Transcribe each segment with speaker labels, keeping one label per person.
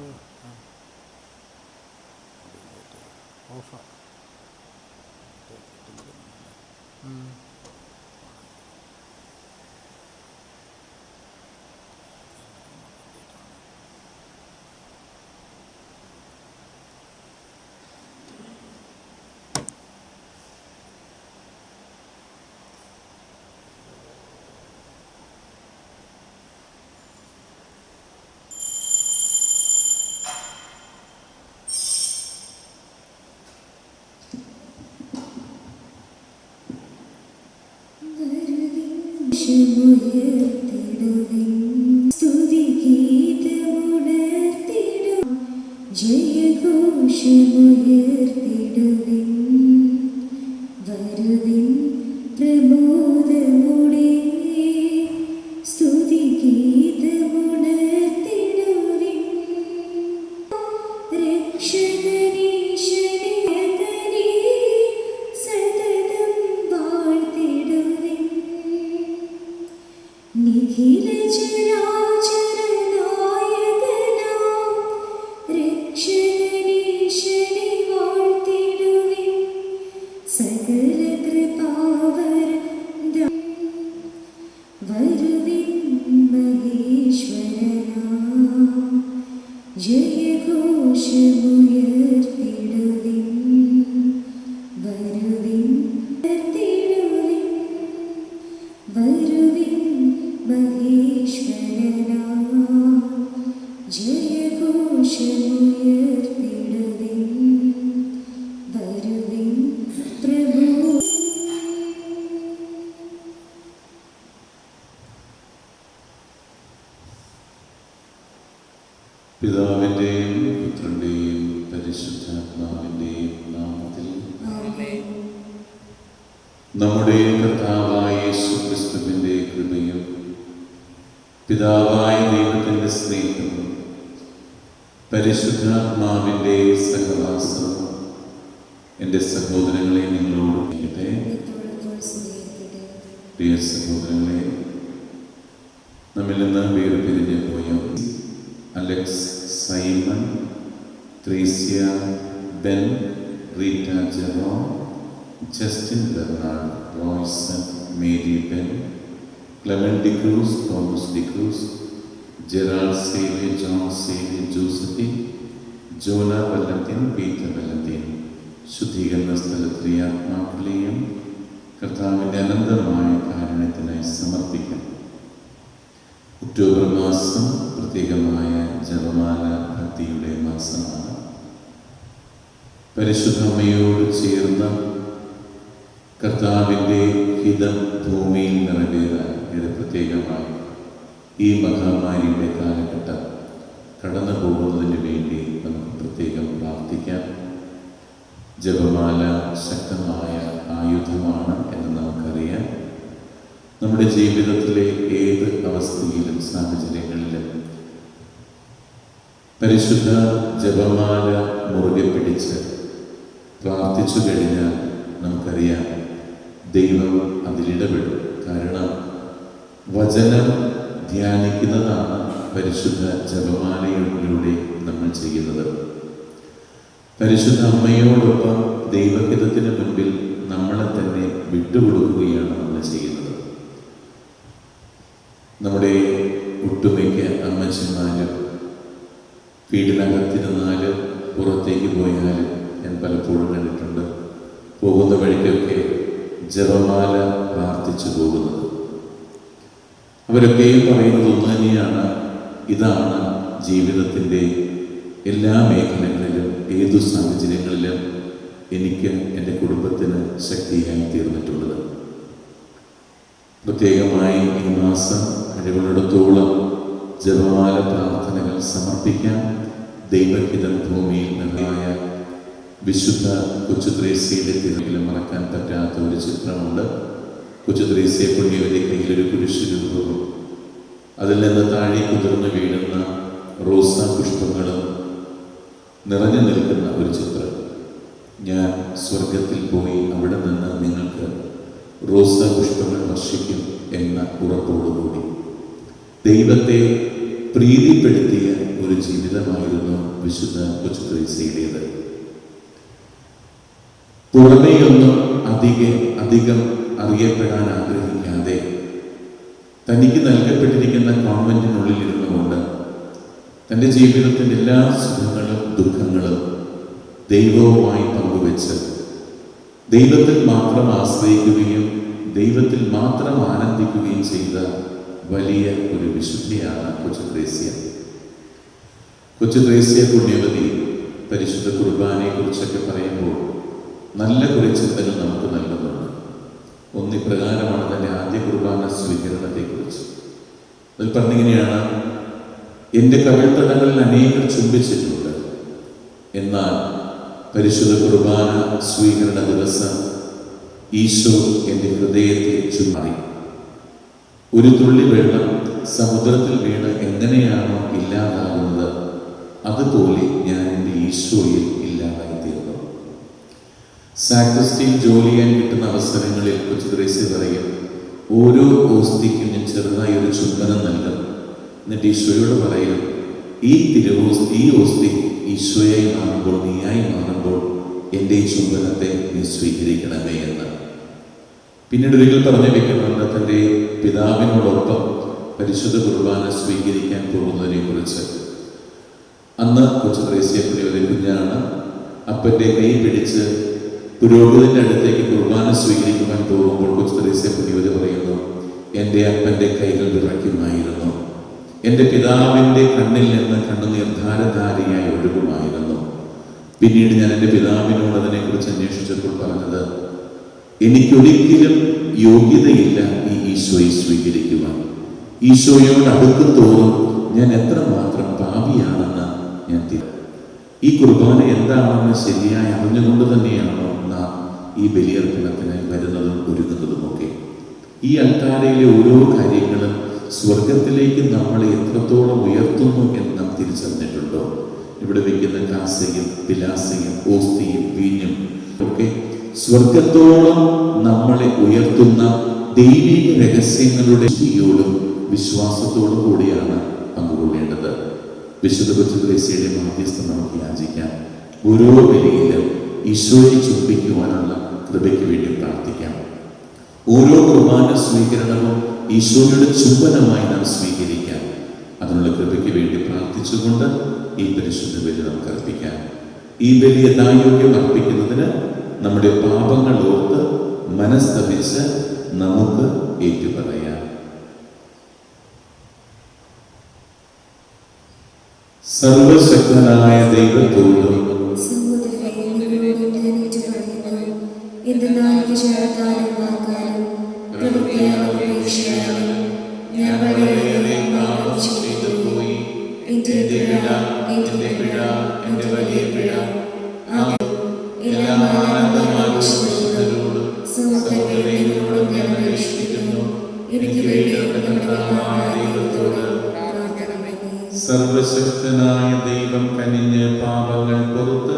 Speaker 1: 嗯，嗯，对对，法，嗯。ജയഘോഷമുയർത്തിടുവിൻ
Speaker 2: നിന്ന് വേർപിരിഞ്ഞ് പോയ. Alex Simon Thresia Ben Rita Jero Justin Bernard Royson Mary Ben Clement D'Cruz Thomas D'Cruz Gerald Savy John Savy Josephine Jola Vallathin Peter Vallathin ശുദ്ധീകരണ സ്ഥലത്തിലെ ആത്മാക്കളെയും കർത്താവിന്റെ അനന്തമായ കാരണത്തിനായി സമർപ്പിക്കാം ഒക്ടോബർ മാസം പ്രത്യേകമായ ജപമാല ഭക്തിയുടെ മാസമാണ്. പരിശുദ്ധമ്മയോട് ചേർന്ന കർത്താവിന്റെ ഹിതം ഭൂമിയിൽ നിറവേറാൻ ഇത് പ്രത്യേകമായി ഈ മഹാമാരിയുടെ കാലഘട്ടം കടന്നു പോകുന്നതിന് വേണ്ടി നമുക്ക് പ്രത്യേകം പ്രാർത്ഥിക്കാം. ജപമാല ശക്തമായ ആയുധമാണ് എന്ന് നമുക്കറിയാം. നമ്മുടെ ജീവിതത്തിലെ ഏത് അവസ്ഥയിലും സാഹചര്യങ്ങളിലും പരിശുദ്ധ ജപമാല മുറുകെ പിടിച്ച് പ്രാർത്ഥിച്ചു കഴിഞ്ഞാൽ നമുക്കറിയാം ദൈവം അതിലിടപെടും. കാരണം വചനം ധ്യാനിക്കുന്നതാണ് പരിശുദ്ധ ജപമാലയിലൂടെ നമ്മൾ ചെയ്യുന്നത്. പരിശുദ്ധ അമ്മയോടൊപ്പം ദൈവഹിതത്തിന് മുൻപിൽ നമ്മളെ തന്നെ വിട്ടുകൊടുക്കുകയാണ് നമ്മൾ ചെയ്യുന്നത്. നമ്മുടെ ഒട്ടുമിക്ക അമ്മച്ചന്മാരും വീടിനകത്തിരുന്നാലും പുറത്തേക്ക് പോയാലും ഞാൻ പലപ്പോഴും കണ്ടിട്ടുണ്ട്. പോകുന്ന വഴിക്കൊക്കെ ജപമാല പ്രാർത്ഥിച്ചു പോകുന്നത്. അവരൊക്കെയും പറയുന്നത് ഒന്ന് തന്നെയാണ്. ഇതാണ് ജീവിതത്തിന്റെ എല്ലാ മേഖലകളിലും ഏതു സാഹചര്യങ്ങളിലും എനിക്ക് എന്റെ കുടുംബത്തിന് ശക്തിയായി തീർന്നിട്ടുള്ളത്. പ്രത്യേകമായി ഈ മാസം കഴിവുള്ളിടത്തോളം ജപമാല പ്രാർത്ഥനകൾ സമർപ്പിക്കാൻ ദൈവഹിതം ഭൂമിയിൽ നിന്നായ വിശുദ്ധ കൊച്ചുത്രേസ്യയുടെ തിരക്കിലും മറക്കാൻ പറ്റാത്ത ഒരു ചിത്രമുണ്ട്. കൊച്ചുത്രേസ്യ പുണ്യവതി കയ്യിലൊരു കുരിശു രൂപവും അതിൽ നിന്ന് താഴെ കുതിർന്ന് വീഴുന്ന റോസാ പുഷ്പങ്ങളും നിറഞ്ഞു നിൽക്കുന്ന ഒരു ചിത്രം. ഞാൻ സ്വർഗത്തിൽ പോയി അവിടെ നിന്ന് നിങ്ങൾക്ക് റോസാ പുഷ്പങ്ങൾ വർഷിക്കും എന്ന ഉറപ്പോടുകൂടി. ദൈവത്തെ പ്രീതിപ്പെടുത്തിയ ഒരു ജീവിതമായിരുന്നു വിശുദ്ധ കൊച്ചു ത്രേസ്യയുടേത് പുറമേയൊന്നും അധിക അധികം അറിയപ്പെടാൻ ആഗ്രഹിക്കാതെ തനിക്ക് നൽകപ്പെട്ടിരിക്കുന്ന കോൺവെന്റിനുള്ളിൽ ഇരുന്നുകൊണ്ട് തന്റെ ജീവിതത്തിന്റെ എല്ലാ സുഖങ്ങളും ദുഃഖങ്ങളും ദൈവവുമായി പങ്കുവെച്ച് ദൈവത്തിൽ മാത്രം ആശ്രയിക്കുകയും ദൈവത്തിൽ മാത്രം ആനന്ദിക്കുകയും ചെയ്ത വലിയ ഒരു വിശുദ്ധിയാണ് കൊച്ചു ത്രേസ്യ. കൊച്ചു ത്രേസ്യ പുണ്യവതി പരിശുദ്ധ കുർബാനയെ കുറിച്ചൊക്കെ പറയുമ്പോൾ നല്ല കുറെ ചിന്തകൾ നമുക്ക് നൽകുന്നുണ്ട്. ഒന്നിപ്രകാരമാണ് തന്റെ ആദ്യ കുർബാന സ്വീകരണത്തെക്കുറിച്ച്. അതിൽ പറഞ്ഞിങ്ങനെയാണ് എന്റെ കവിൾത്തടങ്ങളിൽ അനേകം ചുംബിച്ചിട്ടുണ്ട്. എന്നാൽ പരിശുദ്ധ കുർബാന സ്വീകരണ ദിവസം ഈശോ എന്റെ ഹൃദയത്തെ ചുമാറി ഒരു തുള്ളി വെള്ളം സമുദ്രത്തിൽ വീണ് എങ്ങനെയാണോ ഇല്ലാതാകുന്നത് അതുപോലെ ഞാൻ എന്റെ ഈശോയിൽ ഇല്ലാതായിത്തീർന്നു. സാക്രിസ്റ്റിയിൽ ജോലി ചെയ്യാൻ കിട്ടുന്ന അവസരങ്ങളിൽ കൊച്ചു ത്രേസ്യ പറയും ഓരോ ഓസ്തിക്കും ഞാൻ ചെറുതായി ഒരു ചുംബനം നൽകും. എന്നിട്ട് ഈശോയോട് പറയും ഈ തിരുവോസ് ഈ ഓസ്തി ഈശോയായി മാറുമ്പോൾ നീയായി മാറുമ്പോൾ എന്റെ ഈ ചുംബനത്തെ നീ സ്വീകരിക്കണമേ എന്ന്. പിന്നീട് ഒരിക്കൽ പറഞ്ഞു വെക്കുന്നുണ്ട് തന്റെ പിതാവിനോടൊപ്പം പരിശുദ്ധ കുർബാന സ്വീകരിക്കാൻ പോകുന്നതിനെ കുറിച്ച് അന്ന് കൊച്ചു ത്രേസ്യ ഒരു കുഞ്ഞാണ്. അപ്പന്റെ കൈ പിടിച്ച് പുരോഹിതന്റെ അടുത്തേക്ക് കുർബാന സ്വീകരിക്കുവാൻ പോകുമ്പോൾ കൊച്ചു ത്രേസ്യ ഒരു പറയുന്നു എന്റെ അപ്പന്റെ കൈകൾ വിറയ്ക്കുമായിരുന്നു. എന്റെ പിതാവിന്റെ കണ്ണിൽ നിന്ന് കണ്ണുനീർ ധാരധാരയായി ഒഴുകുമായിരുന്നു. പിന്നീട് ഞാൻ എന്റെ പിതാവിനോട് അതിനെക്കുറിച്ച് അന്വേഷിച്ചപ്പോൾ പറഞ്ഞത് എനിക്കൊരിക്കലും യോഗ്യതയില്ല ഈ ഈശോയെ സ്വീകരിക്കുവാൻ. ഈശോയോട് അടുക്കും തോറും ഞാൻ എത്രമാത്രം പാപിയാണെന്ന് ഞാൻ ഈ കുർബാന എന്താണെന്ന് ശരിയായി അറിഞ്ഞുകൊണ്ട് തന്നെയാണോ നാം ഈ ബലിയർപ്പണത്തിന് വരുന്നതും ഒരുങ്ങുന്നതുമൊക്കെ ഈ അൽത്താരയിലെ ഓരോ കാര്യങ്ങളും സ്വർഗത്തിലേക്ക് നമ്മളെ എത്രത്തോളം ഉയർത്തുന്നു എന്ന് നാം തിരിച്ചറിഞ്ഞിട്ടുണ്ടോ? ഇവിടെ വയ്ക്കുന്ന കാസയും പിലാസയും ഓസ്തിയും വീഞ്ഞും ഒക്കെ സ്വർഗത്തോളം നമ്മളെ ഉയർത്തുന്ന ദൈവിക രഹസ്യങ്ങളുടെ ശക്തിയോടും വിശ്വാസത്തോടും കൂടിയാണ് പങ്കുകൊള്ളേണ്ടത്. വിശുദ്ധ കൊച്ചുഗ്രേസിയുടെ മാധ്യസ്ഥം നമുക്ക് യാചിക്കാം. ഓരോ വിലയിലും ഈശോയെ ചുംബിക്കുവാനുള്ള കൃപയ്ക്ക് വേണ്ടി പ്രാർത്ഥിക്കാം. ഓരോ കുർബാന സ്വീകരണവും ഈശോയുടെ ചുംബനമായി നാം സ്വീകരിക്കാം. അതിനുള്ള കൃപയ്ക്ക് വേണ്ടി പ്രാർത്ഥിച്ചുകൊണ്ട് ഈ പരിശുദ്ധ ബലി നമുക്ക് അർപ്പിക്കാം. ഈ ബലി യഥായോഗ്യം അർപ്പിക്കുന്നതിന് നമ്മുടെ പാപങ്ങൾ ഓർത്ത് മനസ്തപിച്ച് നമുക്ക് ഏറ്റുപറയാം. സർവശക്തനായ ദൈവത്തോടും സർവശക്തനായ ദൈവം കനിഞ്ഞ് പാപങ്ങൾ പുറത്ത്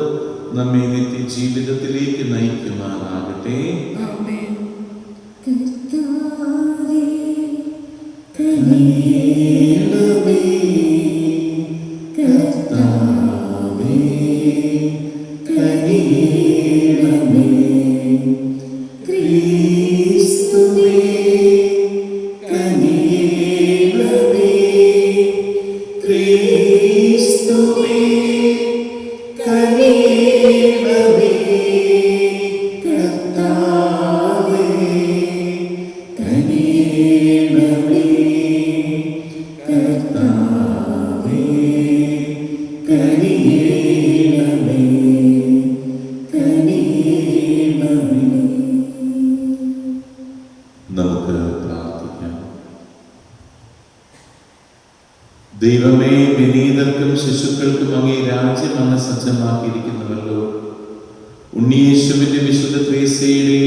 Speaker 2: നമ്മെ നിത്യ ജീവിതത്തിലേക്ക് നയിക്കുമാറാകട്ടെ.
Speaker 1: കർത്താവേ
Speaker 2: നമുക്ക് പ്രാർത്ഥിക്കാം. ദൈവമേ വിനീതർക്കും ശിശുക്കൾക്കും അങ്ങേ രാജ്യം അങ്ങ് സജ്ജമാക്കിയിരിക്കുന്നുവല്ലോ. ഉണ്ണിയേശുവിന്റെ വിശുദ്ധ ത്രേസ്യയുടെ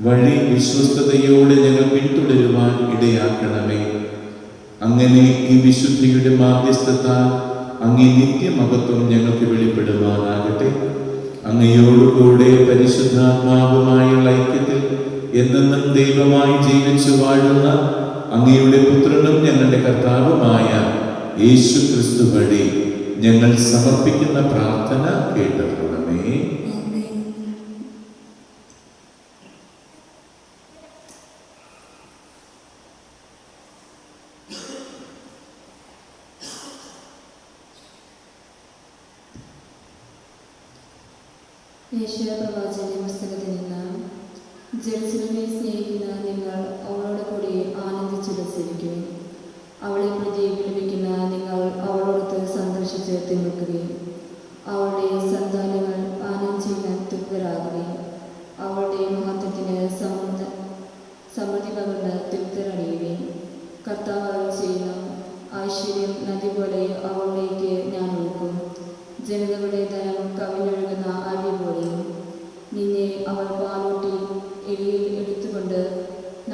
Speaker 2: വഴി വിശ്വസ്തയോടെ ഞങ്ങൾ പിന്തുടരുവാൻ ഇടയാക്കണമേ. അങ്ങനെ ഈ വിശുദ്ധിയുടെ മാധ്യസ്ഥത്താൽ അങ്ങേ നിത്യമഹത്വം ഞങ്ങൾക്ക് വെളിപ്പെടുവാനാകട്ടെ. അങ്ങയോടുകൂടെ പരിശുദ്ധാത്മാവുമായുള്ള ഐക്യത്തിൽ എന്നെന്നും ദൈവമായി ജീവിച്ചു വാഴുന്ന അങ്ങയുടെ പുത്രനും ഞങ്ങളുടെ കർത്താവുമായ യേശു ക്രിസ്തു വഴി ഞങ്ങൾ സമർപ്പിക്കുന്ന പ്രാർത്ഥന
Speaker 1: കേട്ടതുടമേ.
Speaker 3: ഏഷ്യ പ്രവാചകന്റെ പുസ്തകത്തിൽ നിന്ന് ജെറുസലമെ സ്നേഹിക്കുന്ന നിങ്ങൾ അവളോട് കൂടി ആനന്ദിച്ചുല്ലസിരിക്കും അവളെ പ്രതി വിലപിക്കുന്ന നിങ്ങൾ അവളോടൊത്ത് സന്ദർശിച്ച് തിമിക്കുകയും അവളുടെ സന്താനങ്ങൾ ചെയ്യുന്ന തൃപ്തരാകുകയും അവളുടെ മഹത്വത്തിന് സമൃദ്ധ സമൃദ്ധി പകർന്ന് തൃപ്തരണിയുകയും കർത്താവ് ചെയ്യുന്ന ഐശ്വര്യം നദി പോലെ അവളിലേക്ക് ഞാൻ ഒഴുക്കും ജനതകളുടെ ധനം കവിഞ്ഞൊഴുകുന്ന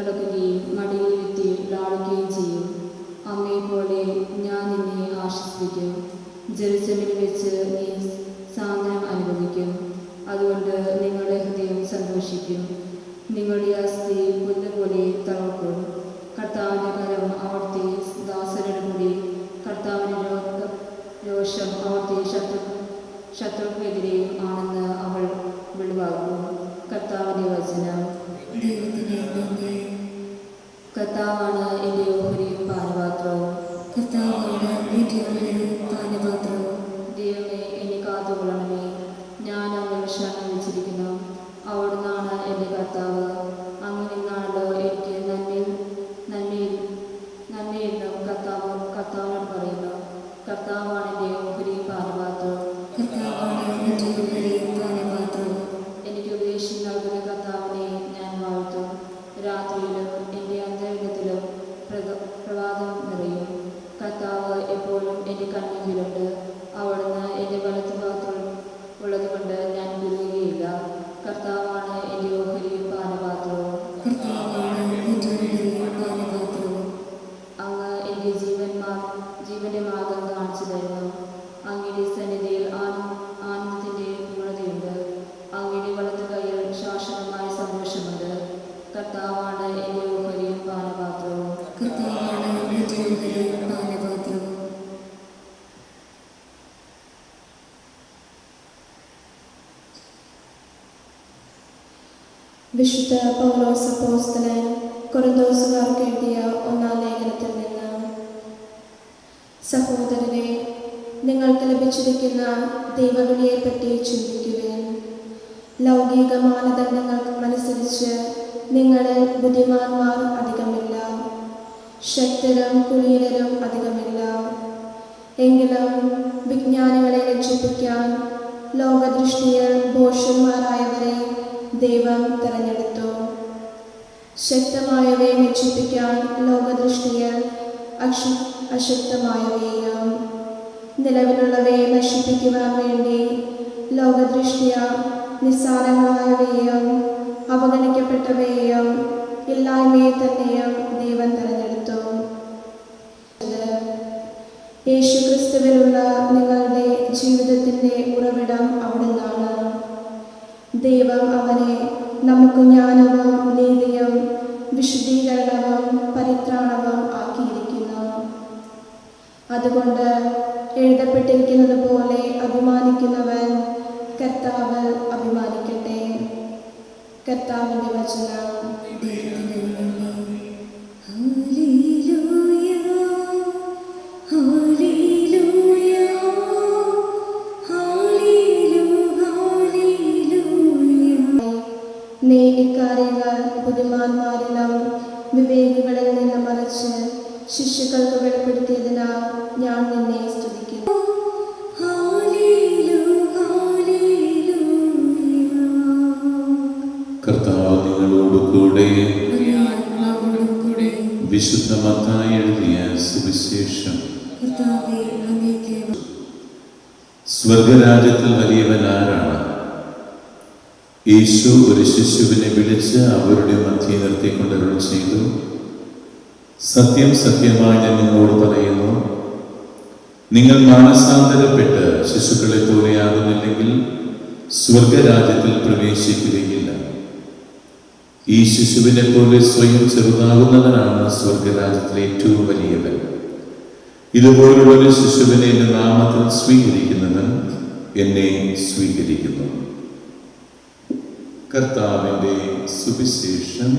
Speaker 3: നടക്കുകയും മടിയിൽ ലാളുകയും ചെയ്യും. അമ്മയെപ്പോലെ ഞാൻ നിന്നെ ആശ്വസിപ്പിക്കും. ജെറുസലേമിൽ വെച്ച് നീ സാന്ത്വനം അനുഭവിക്കും. അതുകൊണ്ട് നിങ്ങളുടെ ഹൃദയം സന്തോഷിക്കും. നിങ്ങളുടെ അസ്ഥി പുല്ല് പോലെ തളർക്കും. കർത്താവിന്റെ കരം അവിടുത്തെ ദാസരുടെ കൂടി കർത്താവിന്റെ രോഷം അവിടുത്തെ ശത്രു ശത്രുക്കൾക്കെതിരെയും കർത്താവാണ് എന്റെ ഓഹരിയും പാനപാത്രവും
Speaker 1: കർത്താവാണ് എന്റെ ഉള്ളിലും പാനപാത്രവും
Speaker 3: ദൈവമേ എന്നെ കാത്തുകൊള്ളണമേ. ഞാൻ അങ്ങ് ശരണം വെച്ചിരിക്കുന്നു. അവിടുന്നാണ് എന്റെ കർത്താവ്. അങ്ങനെ നിന്നാണല്ലോ എനിക്ക് നന്മയിൽ നന്മയിൽ നന്മയെന്നും കർത്താവ് കർത്താവിനോട് പറയുന്നു. കർത്താവാണ് എന്റെ കൺമുമ്പിലുണ്ട് അവിടുന്ന് എന്റെ വലത്തു ഭാഗത്തും ഉള്ളതുകൊണ്ട് ഞാൻ കുരുങ്ങുകയില്ല കർത്താവാണ് എന്റെ ഓഹരിയും പാനപാത്രവും
Speaker 4: വിശുദ്ധ പൗലോസ് അപ്പോസ്തലൻ കൊറന്തോസുകാർക്ക് എഴുതിയ ഒന്നാം ലേഖനത്തിൽ നിന്ന്. സഹോദരനെ നിങ്ങൾക്ക് ലഭിച്ചിരിക്കുന്ന ദൈവവിളിയെപ്പറ്റി ചിന്തിക്കുകയും ലൗകിക മാനദണ്ഡങ്ങൾക്കനുസരിച്ച് നിങ്ങളിൽ ബുദ്ധിമാന്മാർ അധികമില്ല. ശക്തരും കുലീനരും അധികമില്ല. എങ്കിലും വിജ്ഞാനികളെ രക്ഷിപ്പിക്കാൻ ലോകദൃഷ്ടിയിൽ ഭോഷന്മാരായവരെ ദൈവം തെരഞ്ഞെടുത്തു. ശക്തമായവയെ രക്ഷിപ്പിക്കാൻ ലോകദൃഷ്ടിയിൽ അക്ഷ അശക്തമായവയെയും നിലവിലുള്ളവയെ നശിപ്പിക്കുവാൻ വേണ്ടി ലോകദൃഷ്ടിയ നിസ്സാരങ്ങളായവയെയും അവഗണിക്കപ്പെട്ടവയെയും ഇല്ലായ്മയെ തന്നെയും ദൈവം തെരഞ്ഞെടുത്തു. യേശുക്രിസ്തുവിലുള്ള നിങ്ങളുടെ ജീവിതത്തിന്റെ ഉറവിടം അവിടുന്നാണ്. ദൈവം അവനെ നമുക്ക് ജ്ഞാനവും നീതിയും വിശുദ്ധീകരണവും പരിത്രാണവും ആക്കിയിരിക്കുന്നു. അതുകൊണ്ട് എഴുതപ്പെട്ടിരിക്കുന്നത് പോലെ അഭിമാനിക്കുന്നവൻ കർത്താവ് അഭിമാനിക്കട്ടെ. കർത്താവിന്റെ വചനം.
Speaker 1: ദൈവത്തിന്
Speaker 2: യേശു ഒരു ശിശുവിനെ വിളിച്ച് അവരുടെ മധ്യ നിർത്തിക്കൊണ്ട് ചെയ്തു. സത്യം സത്യമായി ഞാൻ നിങ്ങളോട് പറയുന്നു. നിങ്ങൾ മാനസാന്തരപ്പെട്ട് ശിശുക്കളെ പോലെയാകുന്നില്ലെങ്കിൽ സ്വർഗരാജ്യത്തിൽ പ്രവേശിക്കുകയില്ല. ഈ ശിശുവിനെ പോലെ സ്വയം ചെറുതാകുന്നവനാണ് സ്വർഗരാജ്യത്തിലെ ഏറ്റവും വലിയവൻ. ഇതുപോലുള്ള ഒരു ശിശുവിനെ എന്റെ നാമത്തിൽ സ്വീകരിക്കുന്നവൻ എന്നെ സ്വീകരിക്കുന്നു. കർത്താവിന്റെ സുവിശേഷം.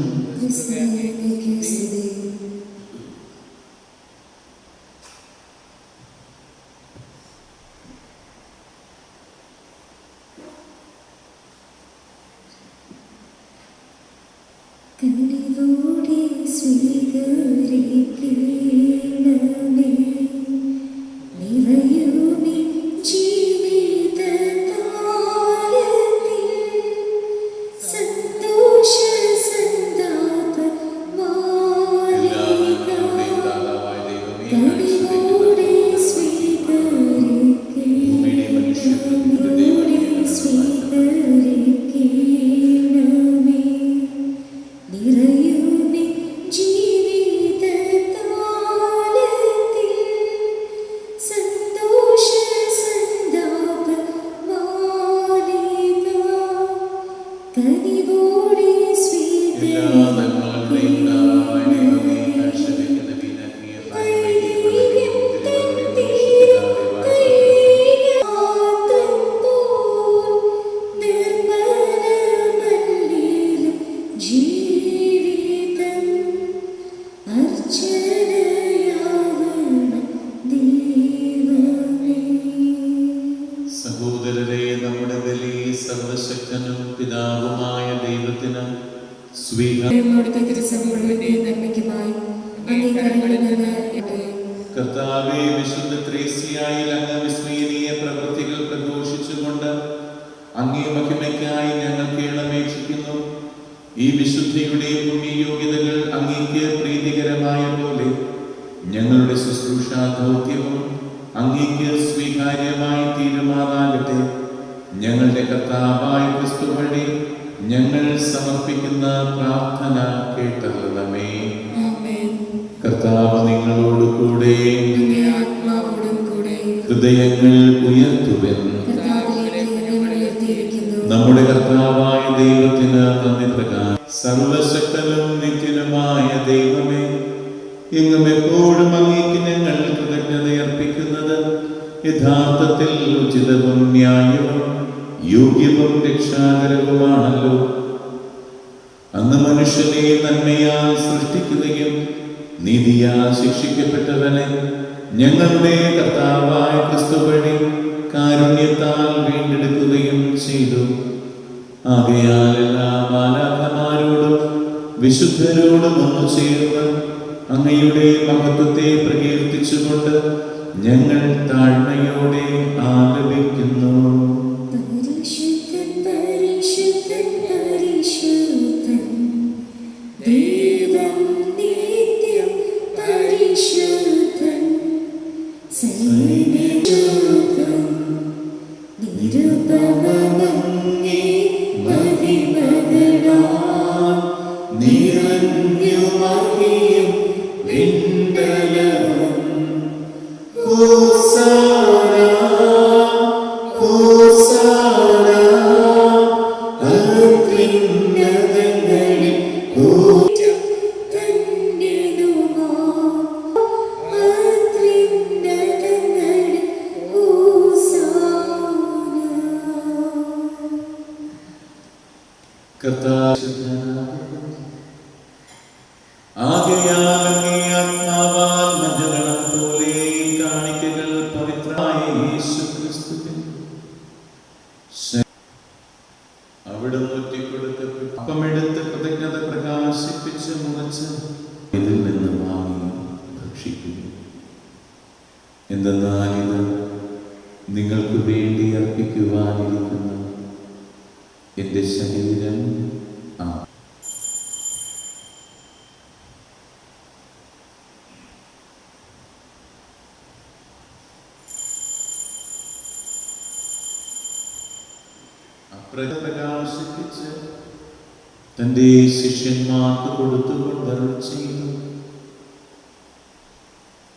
Speaker 2: കർത്താവ് നിങ്ങളോട് കൂടെ ഹൃദയങ്ങൾ ഉയർത്തുവെന്ന് ഞങ്ങളുടെ കർത്താവായ ക്രിസ്തു വഴി കാരുണ്യത്താൽ വീണ്ടെടുക്കുകയും ചെയ്തു. ആകയാൽ എല്ലാ ബാലാഭമാരോടും വിശുദ്ധരോടും ഒന്നു ചേർന്ന് അങ്ങയുടെ മഹത്വത്തെ പ്രകീർത്തിച്ചുകൊണ്ട് ഞങ്ങൾ 阿好呀。ശിഷ്യന്മാർക്ക് കൊടുത്തുകൊണ്ട് ചെയ്തു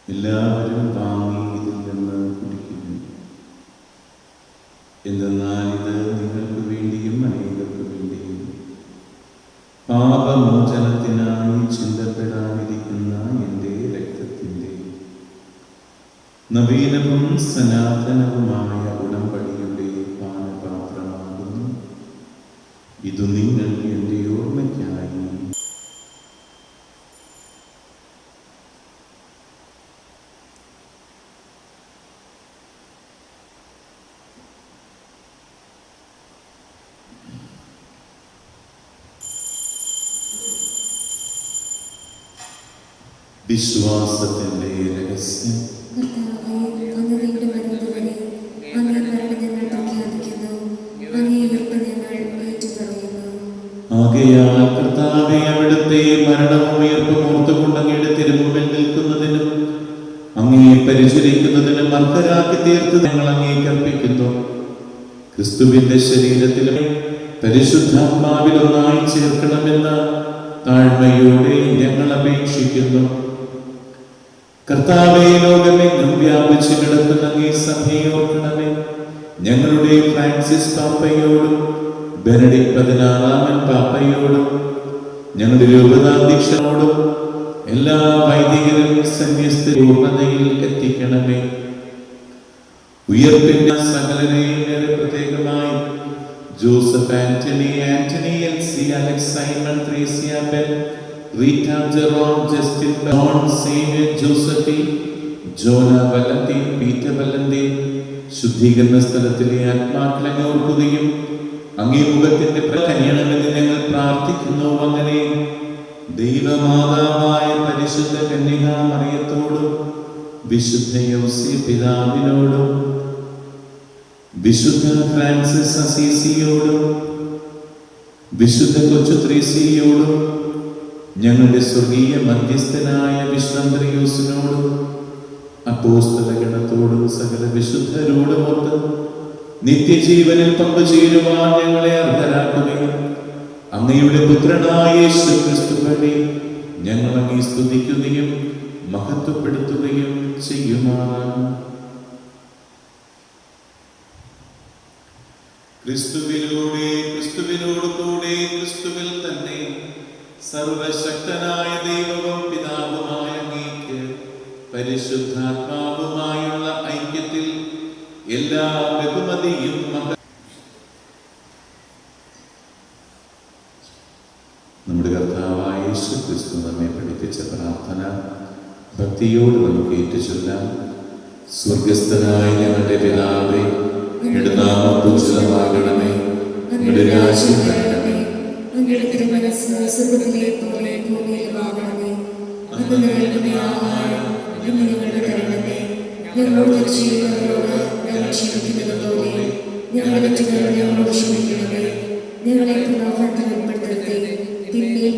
Speaker 2: എല്ലാവരും വാങ്ങി ഇതിൽ നിന്ന് കുടിക്കുന്നു. എന്തെന്നാൽ ഇത് നിങ്ങൾക്ക് വേണ്ടിയും അനേകർക്ക് വേണ്ടിയും പാപമോചനത്തിനായി
Speaker 1: ചിന്തപ്പെടാതിരിക്കുന്ന എന്റെ രക്തത്തിന്റെ നവീനവും സനാതനവുമായ ഞങ്ങൾ രഹസ്യം
Speaker 2: ആകയാൽ കർത്താവെ അവിടുത്തെ മരണവും ഉയർപ്പും ഓർത്തുകൊണ്ട് അങ്ങയുടെ തിരുമുമ്പിൽ നിൽക്കുന്നതിനും അങ്ങയെ പരിചരിക്കുന്നതിനും അർഹരാക്കി തീർത്ത് ഞങ്ങൾ അങ്ങേ അർപ്പിക്കുന്നു ക്രിസ്തുവിന്റെ ശരീരത്തിലും പരിശുദ്ധാത്മാവിൽ ഒന്നായി ചേർക്കണമെന്ന് താഴ്മയോടെ ഞങ്ങൾ അപേക്ഷിക്കുന്നു. കർത്താവെ ലോകമെങ്ങും വ്യാപിച്ചു കിടക്കുന്ന അങ്ങേ സഭയെ ഞങ്ങളുടെ ഫ്രാൻസിസ് പാപ്പയോടും ബെനഡിക് പതിനാറാമൻ പാപ്പയോടും ഞങ്ങളുടെ രൂപതാധ്യക്ഷനോടും എല്ലാ വൈദികരും സന്യസ്ത രൂപതയിൽ എത്തിക്കണമേ. ഉയർപ്പിന്റെ സകലരെയും പ്രത്യേകമായി Joseph Antony Antony L C Alex Simon Thresia Rita Jerome Justin John Xavier ജോസഫി ജോന വല്ലത്തി പീറ്റർ വല്ലന്തി ശുദ്ധീകരണ സ്ഥലത്തിലെ ആത്മാക്കളെ ഓർക്കുകയും അങ്ങേ മുഖത്തിന്റെ കനിയണമെന്ന് ഞങ്ങൾ പ്രാർത്ഥിക്കുന്നു. അങ്ങനെ ദൈവമാതാവായ പരിശുദ്ധ കന്യകാമറിയത്തോടും വിശുദ്ധ യോസി പിതാവിനോടും വിശുദ്ധ ഫ്രാൻസിസ് അസീസിയോടും വിശുദ്ധ കൊച്ചു ത്രീസിയോടും ഞങ്ങളുടെ സ്വർഗീയ മധ്യസ്ഥനായ വിശ്വന്ത്രയോസിനോടും അപ്പോസ്തലഗണത്തോടും സകല സകല വിശുദ്ധരോടുമൊത്ത് നിത്യജീവനിൽ പങ്കുചേരുവാൻ ഞങ്ങളെ അർഹരാക്കുകയും അങ്ങയുടെ പുത്രനായ യേശു ക്രിസ്തു വഴി ഞങ്ങൾ അങ്ങേ സ്തുതിക്കുകയും മഹത്വപ്പെടുത്തുകയും ചെയ്യുമാറാണ്. ക്രിസ്തുവിലൂടെ ക്രിസ്തുവിനോട് കൂടെ ക്രിസ്തുവിൽ തന്നെ സർവശക്തനായ ദൈവവും പിതാവുമായ അങ്ങേക്ക് പരിശുദ്ധാത്മാവുമായുള്ള ഐക്യത്തിൽ എല്ലാ ബഹുമതിയും നമ്മുടെ കർത്താവായ ഞങ്ങളുടെ പിതാവേ നാമം പൂജിതമാകണമേ അങ്ങയുടെ രാജ്യം വരണമേ
Speaker 1: മനസ്സ് സ്വർഗത്തിലെ പോലെ ഭൂമിയിലുമാകണമേ അന്ന് നൽകുന്ന ആഹാരം ഇന്ന് ഞങ്ങളുടെ തരണമേ. ഞങ്ങളോട് ചെയ്യുന്നവരോട് ഞങ്ങൾ ക്ഷമിക്കുന്നത് പോലെ ഞങ്ങളുടെ തെറ്റുകൾ ഞങ്ങളോട് ക്ഷമിക്കണമേ. ഞങ്ങളെ പ്രലോഭനത്തിൽ ഉൾപ്പെടുത്തി തിന്മയിൽ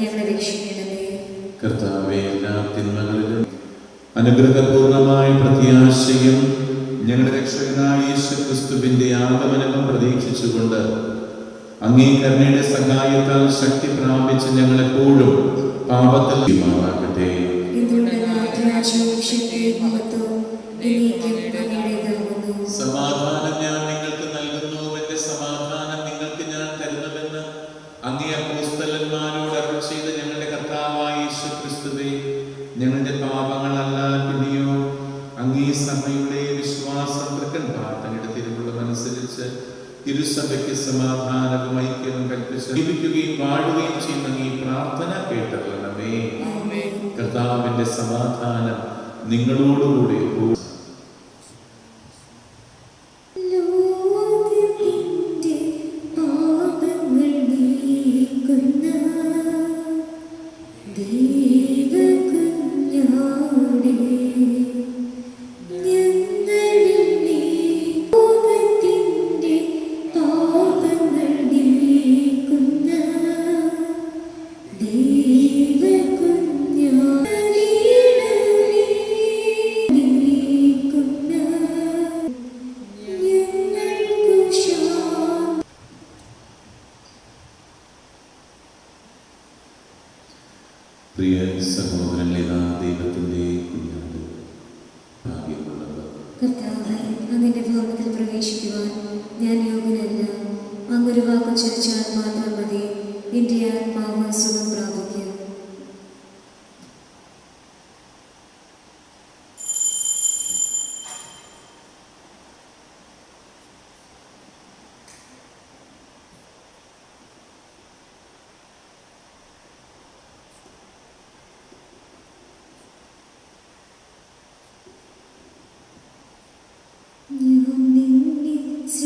Speaker 1: ഞങ്ങളെ രക്ഷിക്കണമേ.
Speaker 2: കർത്താവെ എല്ലാ തിന്മകളിലും അനുഗ്രഹപൂർണമായ പ്രത്യാശയും ഞങ്ങളുടെ രക്ഷകനായ യേശു ക്രിസ്തുവിന്റെ ആഗമനവും പ്രതീക്ഷിച്ചുകൊണ്ട് അങ്ങേ കരുണയുടെ സഹായത്താൽ ശക്തി പ്രാപിച്ച് ഞങ്ങളെപ്പോഴും പാപത്തിൽ മാറാകട്ടെ സമാധാനം സമാധാനവും ഐക്യവും കൽപ്പിച്ച് ജീവിക്കുകയും വാഴുകയും ചെയ്യുന്ന ഈ പ്രാർത്ഥന കേട്ടറിയണമേ. കർത്താവിന്റെ സമാധാനം നിങ്ങളോടുകൂടി എപ്പോഴും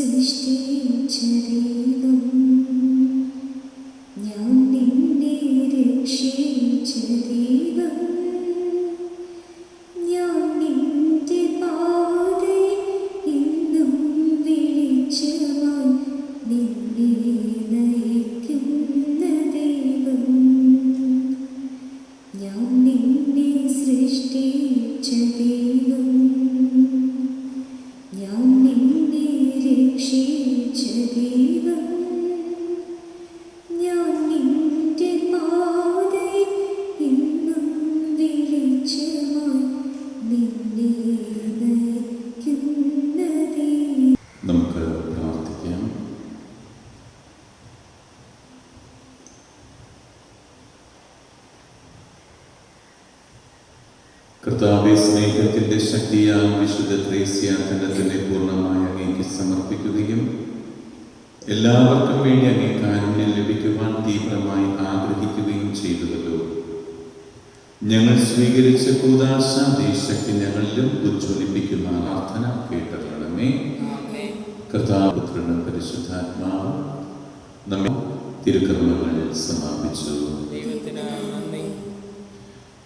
Speaker 1: നിന്നെ
Speaker 2: വിശുദ്ധ ത്രേസ്യാഖണ്ഡത്തിനെ പൂർണമായി അങ്ങേക്ക് സമർപ്പിക്കുകയും എല്ലാവർക്കും വേണ്ടി അങ്ങേ കാരുണ്യം ലഭിക്കുവാൻ തീവ്രമായി ആഗ്രഹിക്കുകയും ചെയ്തുവല്ലോ ഞങ്ങൾ സ്വീകരിച്ച കൂതാശ ദേശക്ക് ഞങ്ങളിലും ഉജ്ജ്വലിപ്പിക്കുന്ന പ്രാർത്ഥന കേട്ടറിയണമേ. കഥാപുത്രനും പരിശുദ്ധാത്മാവും നമ്മൾ തിരുക്കർമ്മങ്ങളിൽ സമാപിച്ചു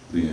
Speaker 2: പ്രിയ